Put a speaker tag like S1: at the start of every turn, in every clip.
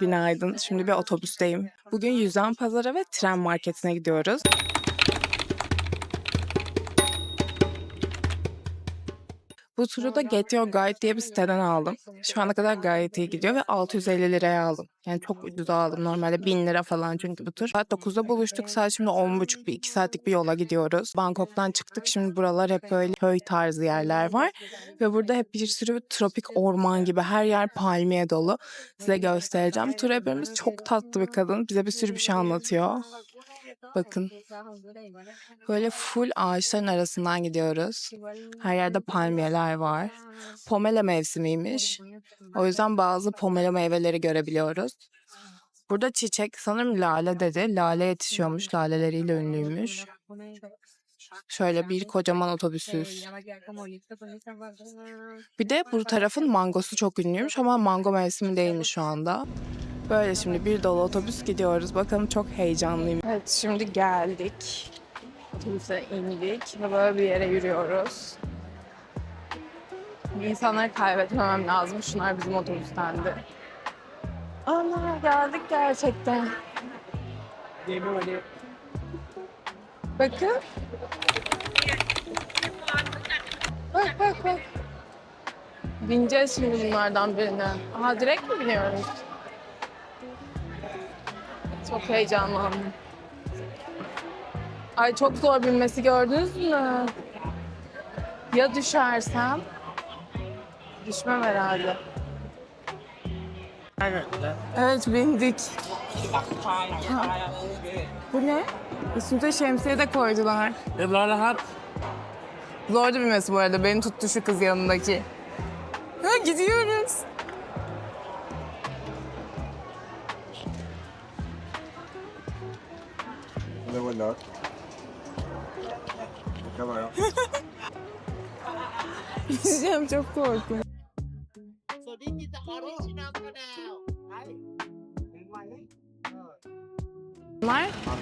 S1: Günaydın. Şimdi bir otobüsteyim. Bugün Yüzden Pazarı ve Tren Marketi'ne gidiyoruz. Bu turu da Get Your Guide diye bir siteden aldım. Şu ana kadar gayet iyi gidiyor ve 650 liraya aldım. Yani çok ucuza aldım. Normalde 1000 lira falan çünkü bu tur. Saat 9'da buluştuk. Saat şimdi 10.30 bir 2 saatlik bir yola gidiyoruz. Bangkok'tan çıktık. Şimdi buralar hep böyle köy tarzı yerler var. Ve burada hep bir sürü tropik orman gibi her yer palmiye dolu. Size göstereceğim. Tur rehberimiz çok tatlı bir kadın. Bize bir sürü bir şey anlatıyor. Bakın. Böyle full ağaçların arasından gidiyoruz. Her yerde palmiyeler var. Pomelo mevsimiymiş. O yüzden bazı pomelo meyveleri görebiliyoruz. Burada çiçek sanırım lale dedi. Lale yetişiyormuş. Laleleriyle ünlüymüş. Şöyle bir kocaman otobüsüz. Bir de bu tarafın mangosu çok ünlüymüş ama mango mevsimi değilmiş şu anda. Böyle şimdi bir dolu otobüs gidiyoruz. Bakalım çok heyecanlıyım. Evet şimdi geldik. Otobüse indik ve böyle bir yere yürüyoruz. İnsanları kaybetmemem lazım. Şunlar bizim otobüstendi. Ana geldik gerçekten. Bakın. Bak bak bak. Bineceğiz şimdi bunlardan birine. Aha direkt mi biniyoruz? Çok heyecanlandım. Ay çok zor binmesi gördünüz mü? Ya düşersem? Düşmem herhalde. Evet bindik. Bu ne? Üstüne şemsiye de koydular.
S2: E daha rahat.
S1: Zordu bir mesut bu arada. Beni tuttu şu kız yanındaki. Ha gidiyoruz. Ne var lan?
S2: Ne kadar ya? Şey diyeceğim çok
S1: korktum.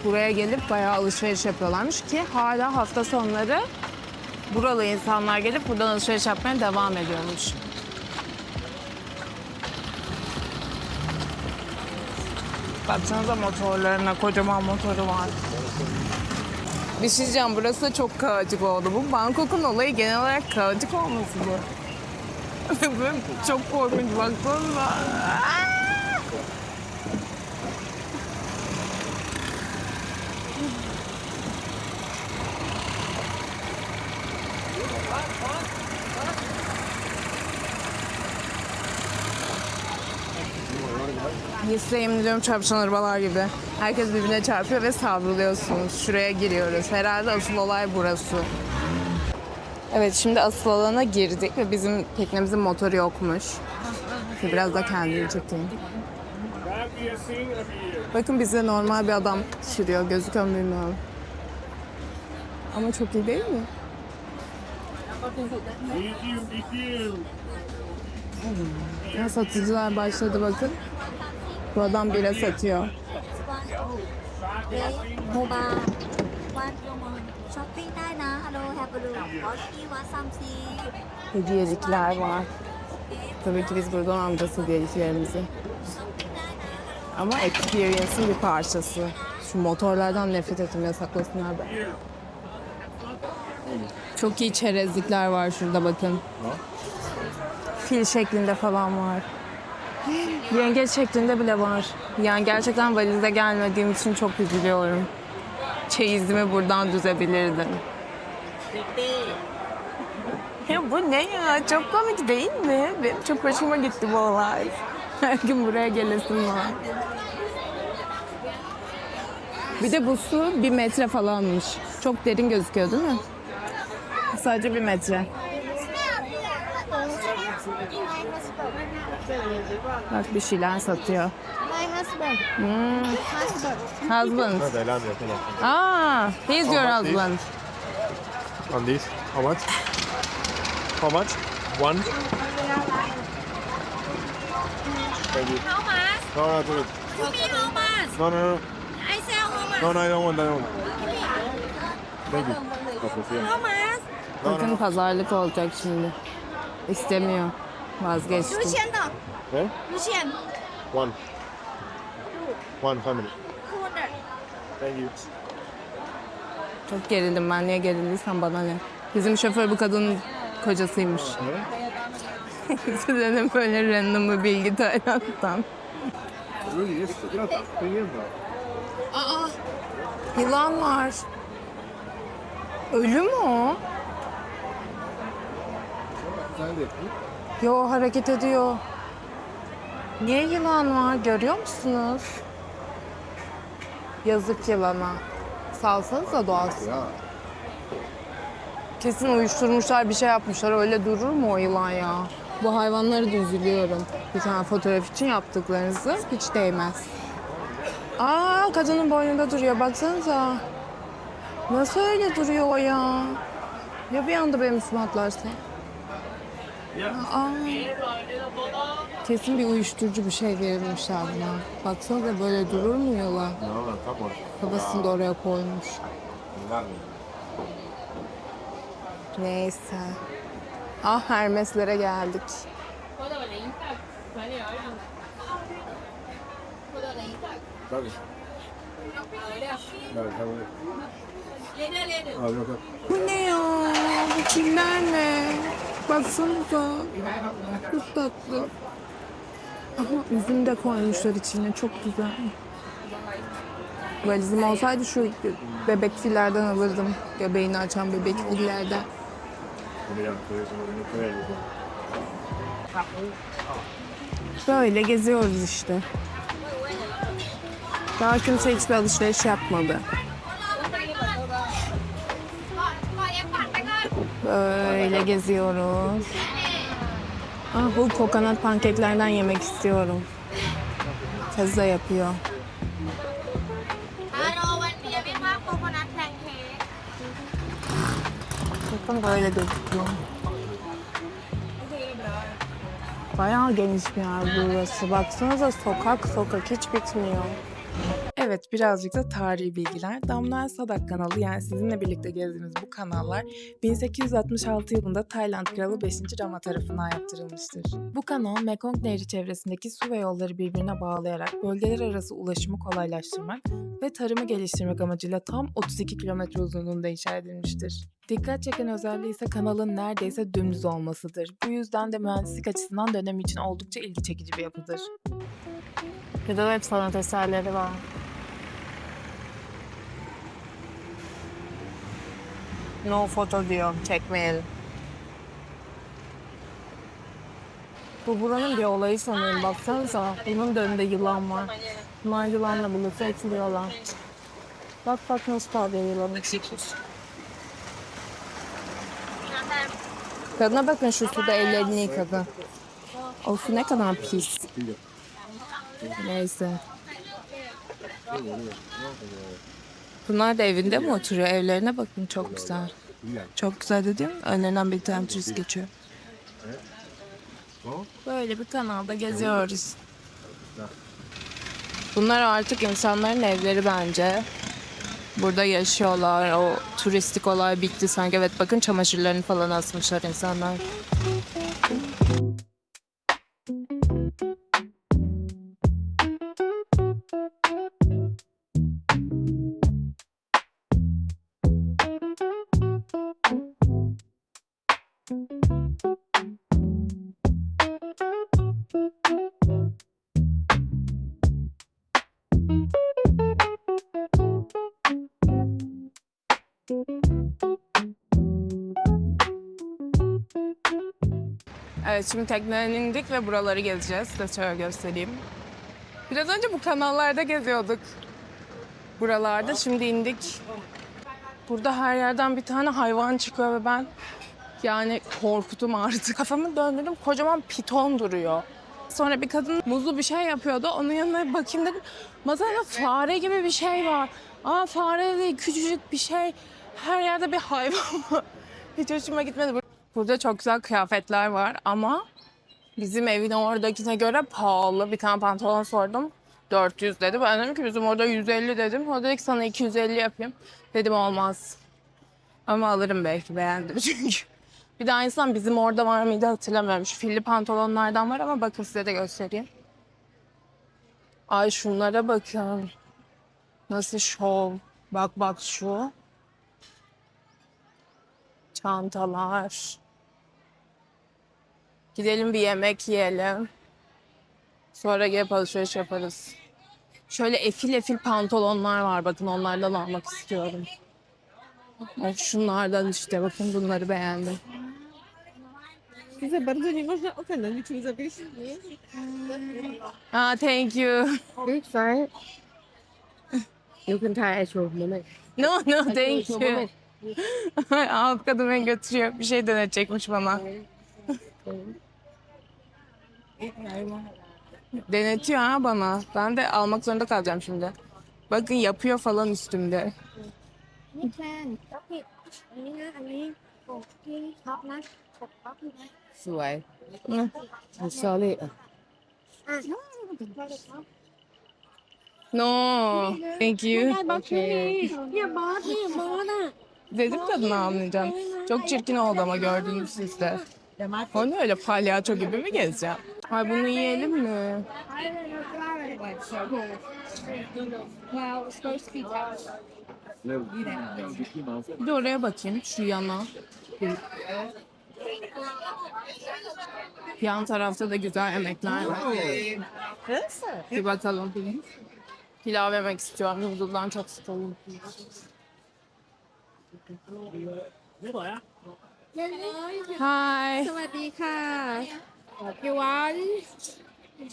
S1: Buraya gelip bayağı alışveriş yapıyorlarmış ki hala hafta sonları buralı insanlar gelip buradan alışveriş yapmaya devam ediyormuş. Baksanıza motorlarına kocaman motoru var. Bir şey diyeceğim burası da çok kaotik oldu. Bu Bangkok'un olayı genel olarak kaotik olması bu. Çok korkunç baksanıza. Yemin ediyorum çarpışan arabalar gibi. Herkes birbirine çarpıyor ve savruluyorsunuz. Şuraya giriyoruz. Herhalde asıl olay burası. Evet şimdi asıl alana girdik ve bizim teknemizin motoru yokmuş. Biraz da kendimi çekeyim. Bakın bize normal bir adam sürüyor. Gözüküyor mu bilmiyorum. Ama çok iyi değil mi? Ya satıcılar başladı bakın. Bu adam bile satıyor. Hediyecikler var. Tabii ki biz buradan amcası hediyeciklerimizi. Ama experience'ın bir parçası. Şu motorlardan nefret ettim yasaklasınlar be. Çok iyi çerezlikler var şurada bakın. Fil şeklinde falan var. Yengeç şeklinde bile var. Yani gerçekten valize gelmediğim için çok üzülüyorum. Çeyizimi buradan düzebilirdim. Ya bu ne ya? Çok komik değil mi? Benim çok hoşuma gitti bu olay. Her gün buraya gelesim var. Bir de bu su bir metre falanmış. Çok derin gözüküyor değil mi? Sadece bir metre. Bak bir şeyler satıyor.
S3: My husband
S1: Hmm.
S3: husband
S1: Husband. Ah, he's your
S4: How much
S1: husband.
S4: On this, how much? How much? One. Thank you.
S3: how much
S4: No, no, no,
S3: you mean how much
S4: no, no, no,
S3: I sell how much
S4: no, no, I don't want, I don't want. Thank you.
S3: How much
S1: Bakın pazarlık olacak şimdi. İstemiyor.
S3: Vazgeçtim.
S4: Lucien da.
S3: He? Lucien.
S4: One. One family. Thank you.
S1: Çok gerildim ben. Niye gerildiysem bana ne? Bizim şoför bu kadının kocasıymış. Size de böyle random bir bilgi Tayland'dan. Aa, yılan var. Ölü mü o? Sen de. Yo hareket ediyor. Niye yılan var görüyor musunuz? Yazık yılana. Salsanıza doğası. Kesin uyuşturmuşlar bir şey yapmışlar öyle durur mu o yılan ya? Bu hayvanları da üzülüyorum. Bir tane fotoğraf için yaptıklarınızı hiç değmez. Aa kadının boynunda duruyor baksanıza. Nasıl öyle duruyor o ya? Ya bir anda benim üstüme atlarsa? Aa, kesin bir uyuşturucu bir şey verilmişler buna. Baksanıza böyle durur mu yılan? Kafasını da oraya koymuş. Neyse. Ah Hermeslere geldik. Bu ne ya? Bu kimler ne? Baksanıza. Çok tatlı. Aha üzüm de koymuşlar içine. Çok güzel. Valizim olsaydı şu bebek fillerden alırdım. Göbeğini açan bebek fillerden. Böyle geziyoruz işte. Daha kimse hiçbir alışveriş yapmadı. Böyle geziyoruz. Ah bu kokonat pankeklerden yemek istiyorum. Tezza yapıyor. Bakın böyle gözüküyor. Bayağı geniş bir yer burası. Baksanıza sokak sokak hiç bitmiyor. Evet birazcık da tarihi bilgiler. Damla Sadak kanalı yani sizinle birlikte gezdiğimiz bu kanallar 1866 yılında Tayland Kralı 5. Rama tarafından yaptırılmıştır. Bu kanal Mekong Nehri çevresindeki su ve yolları birbirine bağlayarak bölgeler arası ulaşımı kolaylaştırmak ve tarımı geliştirmek amacıyla tam 32 kilometre uzunluğunda inşa edilmiştir. Dikkat çeken özelliği ise kanalın neredeyse dümdüz olmasıdır. Bu yüzden de mühendislik açısından dönemi için oldukça ilgi çekici bir yapıdır. Burada da hep sanat eserleri var. No foto diyor, çekmeyelim. Bu buranın bir olayı sanırım. Baksanıza, bunun da önünde yılan var. Bunlar yılanla bulursa ekiliyorlar. Bak bak nasıl parlıyor yılanın Kadına bakın şu suda ellerini yıkadı. O su ne kadar pis. Neyse. Bunlar da evinde mi oturuyor? Evlerine bakın çok güzel. Çok güzel dedim. Önlerinden bir tane turist geçiyor. Böyle bir kanalda geziyoruz. Bunlar artık insanların evleri bence. Burada yaşıyorlar. O turistik olay bitti sanki. Evet bakın çamaşırlarını falan asmışlar insanlar. Şimdi tekneden indik ve buraları gezeceğiz. Size şöyle göstereyim. Biraz önce bu kanallarda geziyorduk. Buralarda şimdi indik. Burada her yerden bir tane hayvan çıkıyor ve ben yani korktum artık. Kafamı döndürdüm kocaman piton duruyor. Sonra bir kadın muzlu bir şey yapıyordu. Onun yanına bakayım dedim. Masada fare gibi bir şey var. Aa fare değil küçücük bir şey. Her yerde bir hayvan var. Hiç hoşuma gitmedi. Burada çok güzel kıyafetler var ama bizim evin oradakine göre pahalı. Bir tane pantolon sordum. 400 dedi. Ben dedim ki bizim orada 150 dedim. O dedi ki sana 250 yapayım. Dedim olmaz. Ama alırım belki beğendim çünkü. Bir de aynısından bizim orada var mıydı hatırlamıyorum. Şu filli pantolonlardan var ama bakın size de göstereyim. Ay şunlara bakın. Nasıl şov. Bak bak şu. Çantalar. Gidelim bir yemek yiyelim. Sonra gelip alışveriş yaparız. Şöyle efil efil pantolonlar var. Bakın onlardan almak istiyorum. Ay şunlardan işte bakın bunları beğendim.
S2: Widzę bardzo nieważna ocena, niczym zawiesić.
S1: Ah thank you.
S2: Big fine. You can try actual moment.
S1: No no thank you. Alt kadın beni götürüyor. Bir şey denetecekmiş bana. Denetiyor ha bana. Ben de almak zorunda kalacağım şimdi. Bakın yapıyor falan üstümde.
S3: นี่แฟนก็ผิดอันนี้นะอันนี้ปกที่ท็อปนะปกท็อปนะ
S2: สวย
S1: Hı.
S2: sorry
S3: อ่ะน้องก็เลยท็อป
S1: No. Thank you.
S3: บอสนี่เนี่ยบอสเนี่ยบอสอ่ะ
S1: Dedim kadına almayacağım. Çok çirkin oldu ama gördünüz siz de. O ne öyle palyaço gibi mi gezeceğim? Ay bunu yiyelim mi? Bir de oraya bakayım şu yana. Yan tarafta da güzel yemekler var. Bir bakalım. Pilav yemek istiyorum. Noodle'dan çok sıkıldım. Hi.
S5: สวัสดีค่ะ you want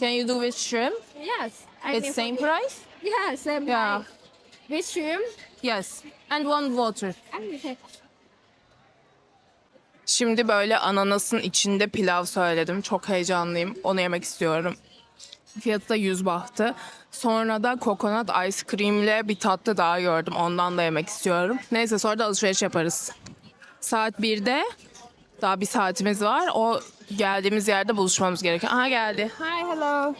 S1: Can you do with shrimp?
S5: yes I
S1: It's
S5: make-
S1: same price?
S5: yeah same
S1: Yeah.
S5: price. with shrimp
S1: Yes. And one water.
S5: okay
S1: Şimdi böyle ananasın içinde pilav söyledim. Çok heyecanlıyım. Onu yemek istiyorum. Fiyatı da 100 bahtı. Sonra da kokonat ice cream ile bir tatlı daha gördüm. Ondan da yemek istiyorum. Neyse sonra da alışveriş yaparız. Saat 1'de daha bir saatimiz var. O geldiğimiz yerde buluşmamız gerekiyor. Aha geldi. Hi hello.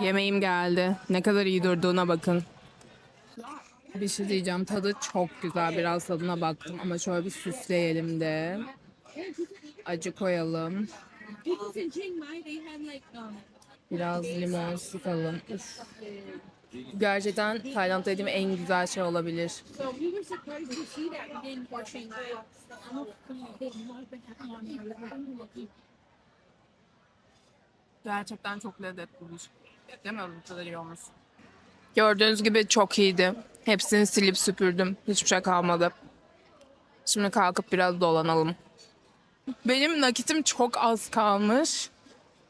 S1: Yemeğim geldi. Ne kadar iyi durduğuna bakın. Bir şey diyeceğim. Tadı çok güzel. Biraz tadına baktım ama şöyle bir süsleyelim de. Acı koyalım. Biraz limon sıkalım. Üf. Gerçekten Tayland'da yediğim en güzel şey olabilir. Gerçekten çok lezzetliymiş. Demiyordum bu kadar iyi olmuş. Gördüğünüz gibi çok iyiydi. Hepsini silip süpürdüm. Hiçbir şey kalmadı. Şimdi kalkıp biraz dolanalım. Benim nakitim çok az kalmış.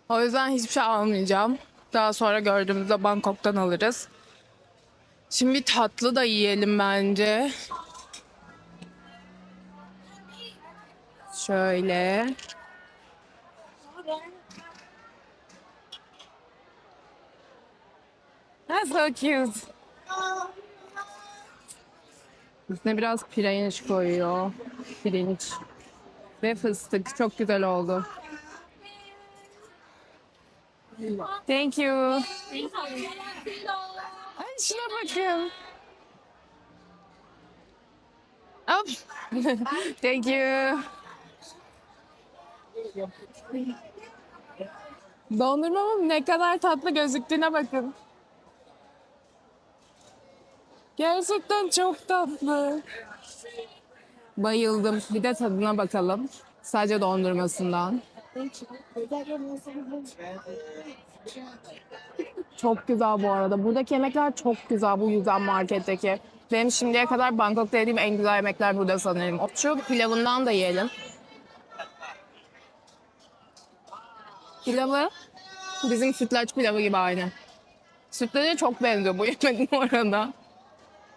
S1: O yüzden hiçbir şey almayacağım. Daha sonra gördüğümüzde Bangkok'tan alırız. Şimdi bir tatlı da yiyelim bence. Şöyle. That's so cute. Üstüne biraz pirinç koyuyor. Pirinç. Ve fıstık. Çok güzel oldu. Thank you. Ay şuna bakın. Hop. Thank you. Dondurmamın ne kadar tatlı gözüktüğüne bakın. Gerçekten çok tatlı. Bayıldım. Bir de tadına bakalım. Sadece dondurmasından. Çok güzel bu arada. Buradaki yemekler çok güzel bu yüzden marketteki. Benim şimdiye kadar Bangkok'ta yediğim en güzel yemekler burada sanırım. Şu pilavından da yiyelim. Pilavı bizim sütlaç pilavı gibi aynı. Sütlaca çok benziyor bu yemek bu arada.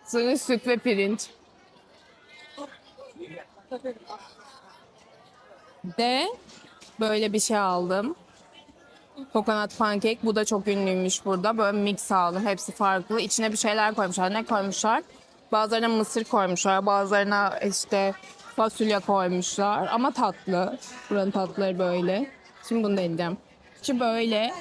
S1: Sırrı süt ve pirinç. De böyle bir şey aldım. Kokonat pankek. Bu da çok ünlüymüş burada. Böyle mix aldım. Hepsi farklı. İçine bir şeyler koymuşlar. Ne koymuşlar? Bazılarına mısır koymuşlar. Bazılarına işte fasulye koymuşlar. Ama tatlı. Buranın tatlıları böyle. Şimdi bunu deneyeceğim. Şu böyle.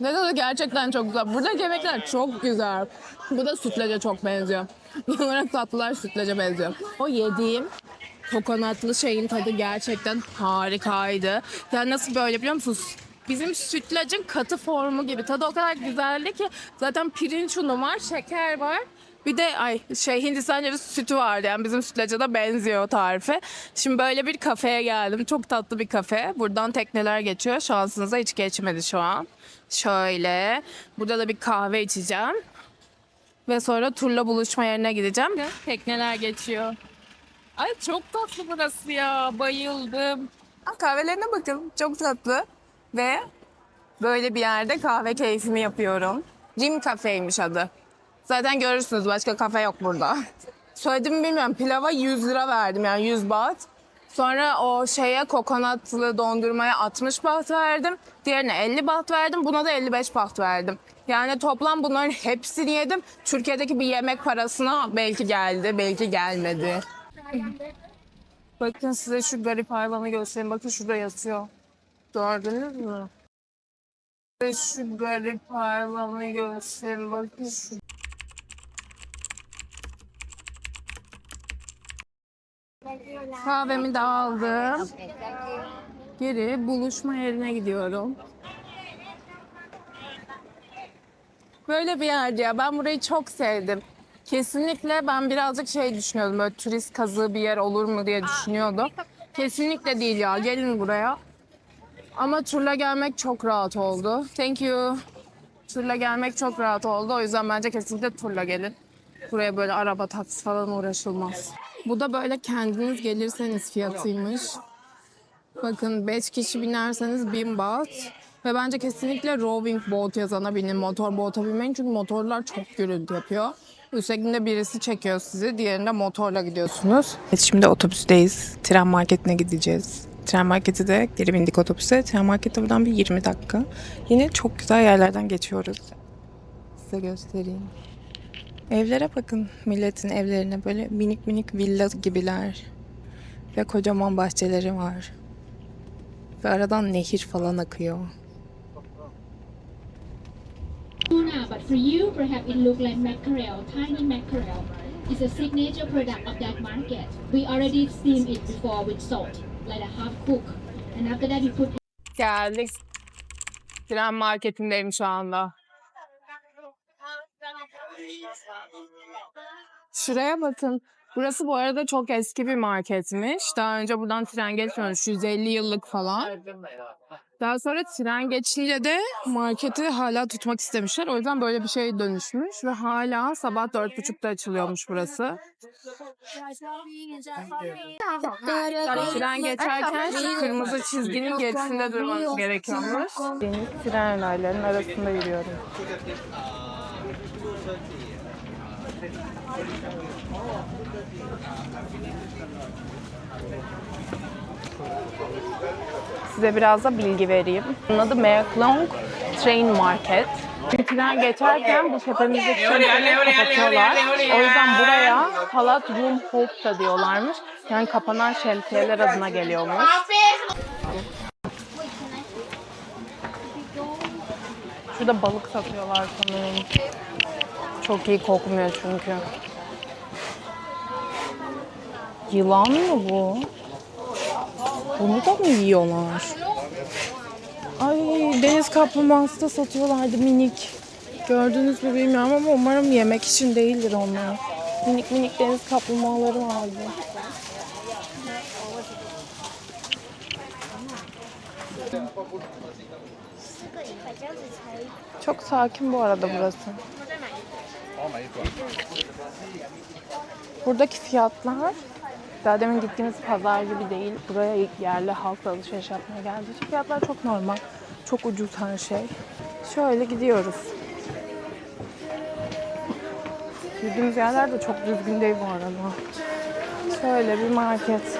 S1: Ne tadı gerçekten çok güzel. Buradaki yemekler çok güzel. Bu da sütlaca çok benziyor. Genel olarak tatlılar sütlaca benziyor. O yediğim kokonatlı şeyin tadı gerçekten harikaydı. Yani nasıl böyle biliyor musunuz? Bizim sütlacın katı formu gibi. Tadı o kadar güzeldi ki zaten pirinç unu var, şeker var. Bir de ay şey Hindistan cevizi sütü vardı yani bizim sütlaca da benziyor tarife. Şimdi böyle bir kafeye geldim. Çok tatlı bir kafe. Buradan tekneler geçiyor. Şansınıza hiç geçmedi şu an. Şöyle. Burada da bir kahve içeceğim. Ve sonra turla buluşma yerine gideceğim. Tekneler geçiyor. Ay çok tatlı burası ya. Bayıldım. Aa, kahvelerine bakın. Çok tatlı. Ve böyle bir yerde kahve keyfimi yapıyorum. Rim Cafe'ymiş adı. Zaten görürsünüz başka kafe yok burada. Söyledim mi bilmiyorum. Pilava 100 lira verdim yani 100 baht. Sonra o şeye kokonatlı dondurmaya 60 baht verdim. Diğerine 50 baht verdim. Buna da 55 baht verdim. Yani toplam bunların hepsini yedim. Türkiye'deki bir yemek parasına belki geldi, belki gelmedi. Bakın size şu garip hayvanı göstereyim. Bakın şurada yatıyor. Gördünüz mü? Şu garip hayvanı göstereyim. Bakın şu. Kahvemi de aldım. Geri buluşma yerine gidiyorum. Böyle bir yerdi ya. Ben burayı çok sevdim. Kesinlikle ben birazcık şey düşünüyordum. Böyle turist kazığı bir yer olur mu diye düşünüyordum. Kesinlikle değil ya. Gelin buraya. Ama turla gelmek çok rahat oldu. Thank you. Turla gelmek çok rahat oldu. O yüzden bence kesinlikle turla gelin. Buraya böyle araba taksi falan uğraşılmaz. Bu da böyle kendiniz gelirseniz fiyatıymış. Bakın 5 kişi binerseniz 1000 baht. Ve bence kesinlikle rowing boat yazana binin. Motor boat'a binmeyin çünkü motorlar çok gürültü yapıyor. Üstlerinde birisi çekiyor sizi. Diğerinde motorla gidiyorsunuz. Şimdi otobüsteyiz. Tren marketine gideceğiz. Tren marketi de geri bindik otobüse. Tren marketi buradan bir 20 dakika. Yine çok güzel yerlerden geçiyoruz. Size göstereyim. Evlere bakın. Milletin evlerine böyle minik minik villa gibiler. Ve kocaman bahçeleri var. Ve aradan nehir falan akıyor.
S6: Tuna, but for you, perhaps it look like mackerel, tiny mackerel. It's a signature product of that market. We already steam it before with salt, like a half cook, and after that we put
S1: Geldik. Tren marketindeyim şu anda. Şuraya bakın. Burası bu arada çok eski bir marketmiş. Daha önce buradan tren geçmiyormuş. 150 yıllık falan. Daha sonra tren geçince de marketi hala tutmak istemişler. O yüzden böyle bir şey dönüşmüş ve hala sabah dört buçukta açılıyormuş burası. Tren geçerken şu kırmızı çizginin gerisinde durmanız gerekiyormuş. Deniz tren raylarının arasında yürüyorum. Size biraz da bilgi vereyim. Bunun adı Meaklong Train Market. Tren geçerken bu tepemizdeki şemsiyeleri kapatıyorlar. O yüzden buraya Halat Room Hope da diyorlarmış. Yani kapanan şemsiyeler adına geliyormuş. Şurada balık satıyorlar sanırım. Çok iyi kokmuyor çünkü. Yılan mı bu? Bunu da mı yiyorlar? Ay deniz kaplumbağası da satıyorlardı minik. Gördünüz mü bilmiyorum ama umarım yemek için değildir onlar. Minik minik deniz kaplumbağaları vardı. Çok sakin bu arada burası. Buradaki fiyatlar daha demin gittiğimiz pazar gibi değil. Buraya ilk yerli halkla alışveriş yapmaya geldiği için fiyatlar çok normal. Çok ucuz her şey. Şöyle gidiyoruz. Yürüdüğümüz yerler de çok düzgün değil bu arada. Şöyle bir market.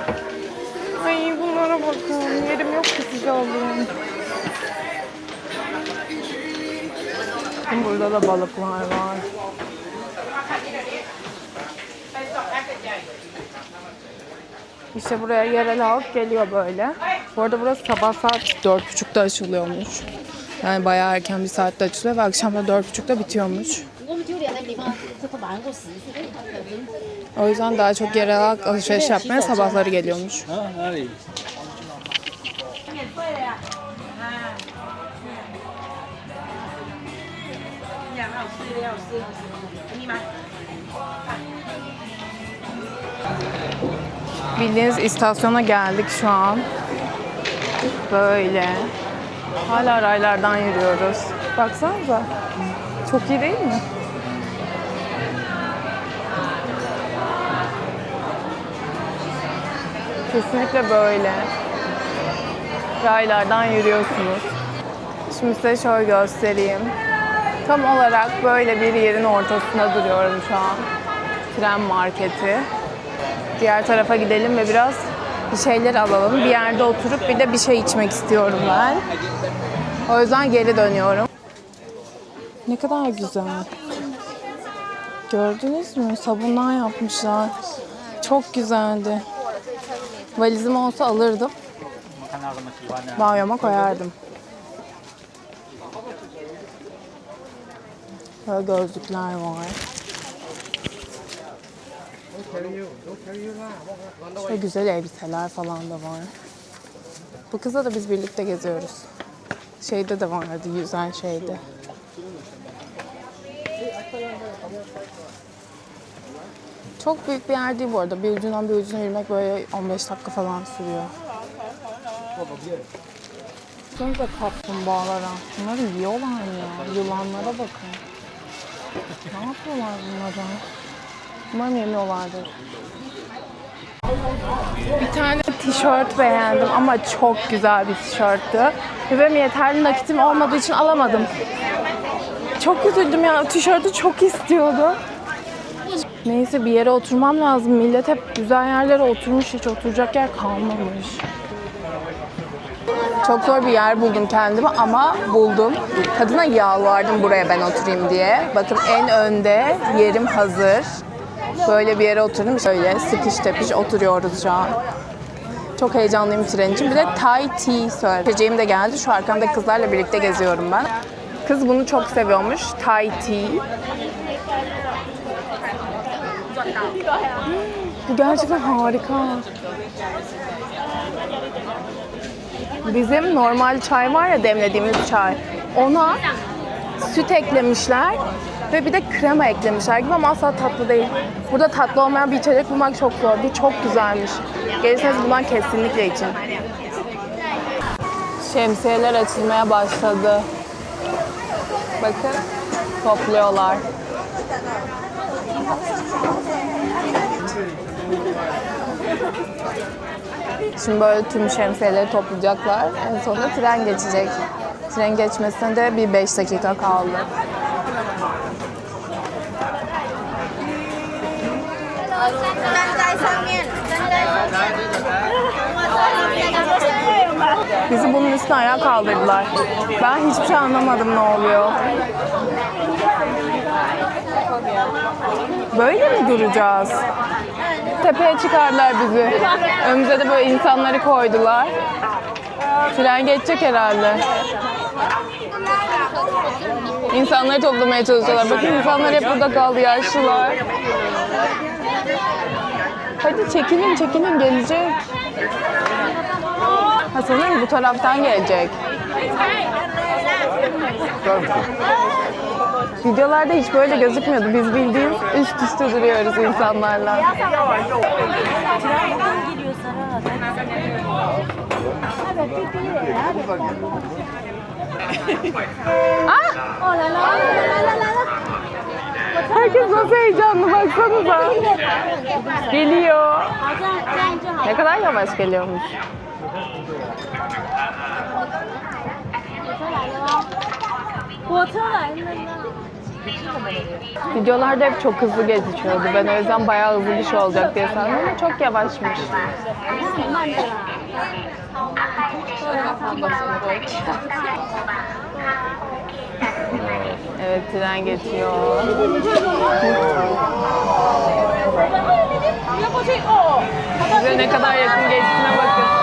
S1: Ay bunlara bakın. Yerim yok ki size alayım. Burada da balıklar var. İşte buraya yerel halk geliyor böyle. Bu arada burası sabah saat dört buçukta açılıyormuş. Yani bayağı erken bir saatte açılıyor ve akşam da dört buçukta bitiyormuch. O yüzden daha çok yerel halk alışveriş yapmaya sabahları geliyormuş. Bildiğiniz istasyona geldik şu an. Böyle. Hala raylardan yürüyoruz. Baksanıza. Çok iyi değil mi? Kesinlikle böyle. Raylardan yürüyorsunuz. Şimdi size şöyle göstereyim. Tam olarak böyle bir yerin ortasında duruyorum şu an. Tren marketi. Diğer tarafa gidelim ve biraz bir şeyler alalım. Bir yerde oturup bir de bir şey içmek istiyorum ben. O yüzden geri dönüyorum. Ne kadar güzel. Gördünüz mü? Sabundan yapmışlar. Çok güzeldi. Valizim olsa alırdım. Banyoma koyardım. Böyle gözlükler var. Şöyle güzel elbiseler falan da var. Bu kızla da biz birlikte geziyoruz. Şeyde de vardı, yüzen şeyde. Çok büyük bir yer değil bu arada. Bir ucundan bir ucuna yürümek böyle 15 dakika falan sürüyor. Baksanıza kaplumbağalara. Bunları yiyorlar ya? Yılanlara bakın. Ne yapıyorlar bunlara? Umarım yemiyorlardır. Bir tane tişört beğendim ama çok güzel bir tişörttü. Ve benim yeterli nakitim olmadığı için alamadım. Çok üzüldüm ya. Tişörtü çok istiyordum. Neyse bir yere oturmam lazım. Millet hep güzel yerlere oturmuş. Hiç oturacak yer kalmamış. Çok zor bir yer buldum kendime ama buldum. Kadına yalvardım buraya ben oturayım diye. Bakın en önde yerim hazır. Böyle bir yere oturdum. Şöyle sıkış tepiş oturuyoruz şu an. Çok heyecanlıyım tren için. Bir de Thai tea söyleyeceğim de geldi. Şu arkamda kızlarla birlikte geziyorum ben. Kız bunu çok seviyormuş. Thai tea. Bu gerçekten harika. Bizim normal çay var ya demlediğimiz çay. Ona süt eklemişler ve bir de krema eklemişler gibi ama asla tatlı değil. Burada tatlı olmayan bir içecek bulmak çok zor. Bu çok güzelmiş. Gelirseniz bundan kesinlikle için. Şemsiyeler açılmaya başladı. Bakın topluyorlar. Şimdi böyle tüm şemsiyeleri toplayacaklar. En sonunda tren geçecek. Tren geçmesine de bir 5 dakika kaldı. Bizi bunun üstüne ayağa kaldırdılar. Ben hiçbir şey anlamadım ne oluyor. Böyle mi duracağız? Tepeye çıkardılar bizi. Önümüze de böyle insanları koydular. Tren geçecek herhalde. İnsanları toplamaya çalışıyorlar. Bakın insanlar hep burada kaldı yaşlılar. Hadi çekilin çekilin gelecek. Ha sanırım bu taraftan gelecek. Videolarda hiç böyle gözükmüyordu. Biz bildiğin üst üste duruyoruz insanlarla. Herkes nasıl heyecanlı baksanıza. Geliyor. Ne kadar yavaş geliyormuş. Videolarda hep çok hızlı geçiyordu. Ben o yüzden bayağı hızlı bir şey olacak diye sandım ama çok yavaşmış. Evet tren geçiyor. Size ne kadar yakın geçtiğine bakın.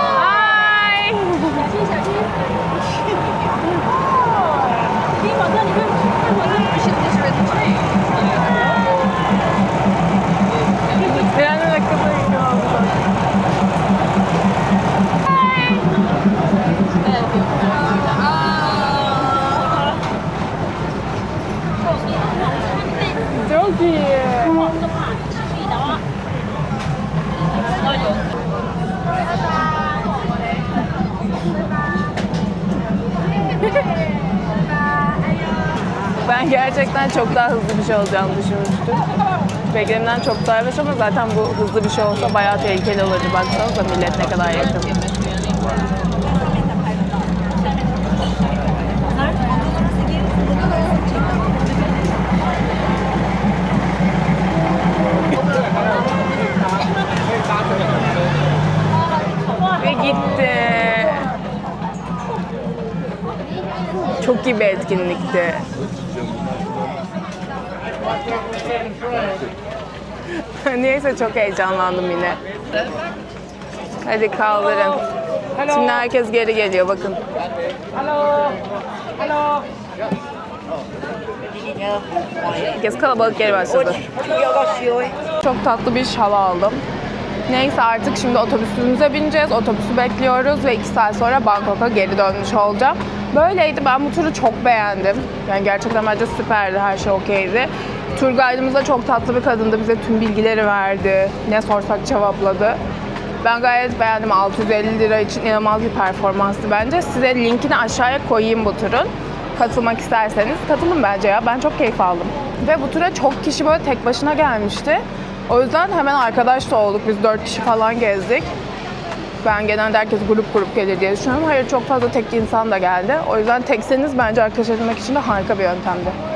S1: Gerçekten çok daha hızlı bir şey olacağını düşünmüştüm. Beklediğimden çok daha yavaş ama zaten bu hızlı bir şey olsa bayağı tehlikeli olurdu. Baksanıza millet ne kadar yakın. Ve gitti. Çok iyi bir etkinlikti. Neyse çok heyecanlandım yine. Hadi kaldırın. Şimdi herkes geri geliyor bakın. Herkes kalabalık geri başladı. Çok tatlı bir şal aldım. Neyse artık şimdi otobüsümüze bineceğiz. Otobüsü bekliyoruz ve iki saat sonra Bangkok'a geri dönmüş olacağım. Böyleydi. Ben bu turu çok beğendim. Yani gerçekten bence süperdi. Her şey okeydi. Tur guide'ımız da çok tatlı bir kadındı. Bize tüm bilgileri verdi. Ne sorsak cevapladı. Ben gayet beğendim. 650 lira için inanılmaz bir performanstı bence. Size linkini aşağıya koyayım bu turun. Katılmak isterseniz katılın bence ya. Ben çok keyif aldım. Ve bu tura çok kişi böyle tek başına gelmişti. O yüzden hemen arkadaş da olduk. Biz dört kişi falan gezdik. Ben genelde herkes grup grup gelir diye düşünüyorum. Hayır çok fazla tek insan da geldi. O yüzden tekseniz bence arkadaş edinmek için de harika bir yöntemdi.